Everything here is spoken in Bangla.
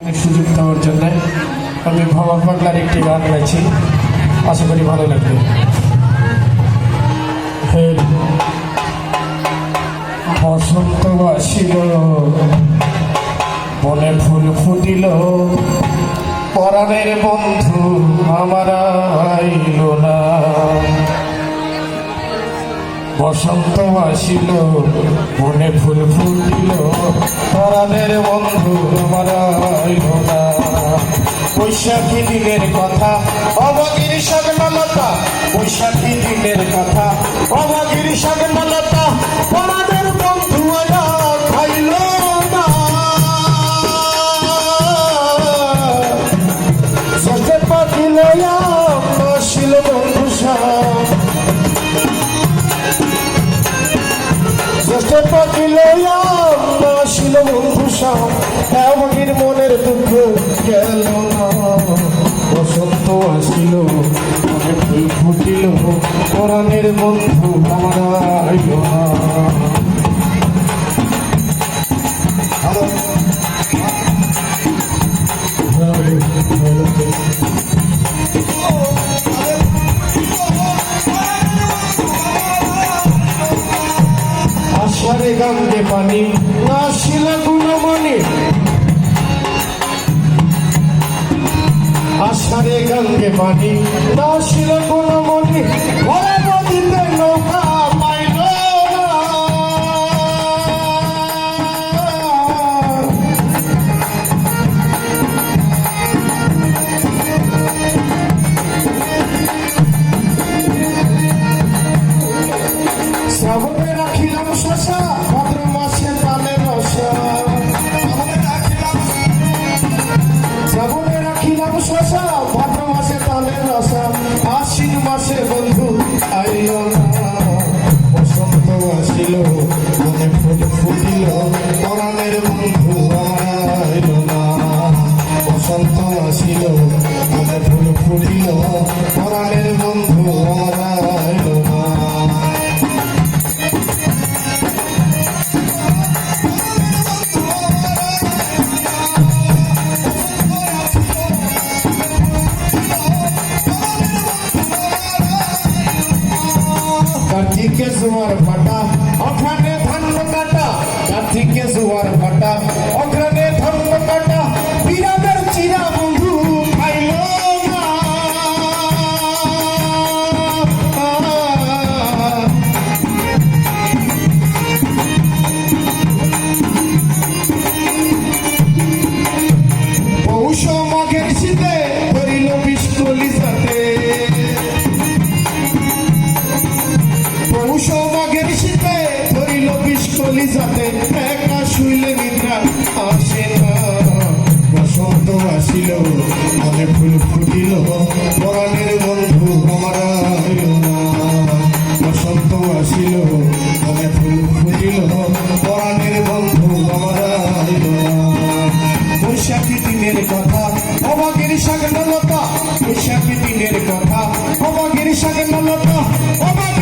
সুযোগ দেওয়ার জন্য। আমি ভ্রমণ বাংলার একটি গান গাইছি। আশা করি ভালো লাগবে। বসন্ত আসিল বনে ফুল ফুটিল। পরাণের বন্ধু আমার আইল না। বসন্ত আসিল মনে ফুল ফুটিল। পরাণের বন্ধু আমার বৈশাখী দিনের কথা অবগির সগনলতা বৈশাখী দিনের কথা অবগির সগনলতা পরাণের বন্ধু খাইল না। শেষে পাখিল জ্যেষ্ঠ পাখিল আসিল বন্ধু এমনির মনের দুঃখ গেল না। বসন্ত আসিল মনে ফুটিল। কোরআনের বন্ধু আমার আইল না। আশারে কাঁদে পানি। আসিল গুণমণি। আষাঢ়ে গঙ্গে পানি। আসিল গুণমণি। ঘরে নদীতে নৌকা মাসে বন্ধু আইল না। বসন্ত আসিল মনে ফুল কার্তিকে জোয়ার ভাটা ওখানে ধান কাটা কার্তিকে জোয়ার ভাটা শুইলে নিদ্রা আসে না। বসন্ত আসিল, মনে ফুল ফুটিল পরাণের বন্ধু আমার হইল না। বসন্ত আসিল, মনে ফুল ফুটিল পরাণের বন্ধু আমার হইল না। বৈশাখী দিনের কথা, অবাগের সাগরলতা। বৈশাখী দিনের কথা, অবাগের সাগরলতা অবাগ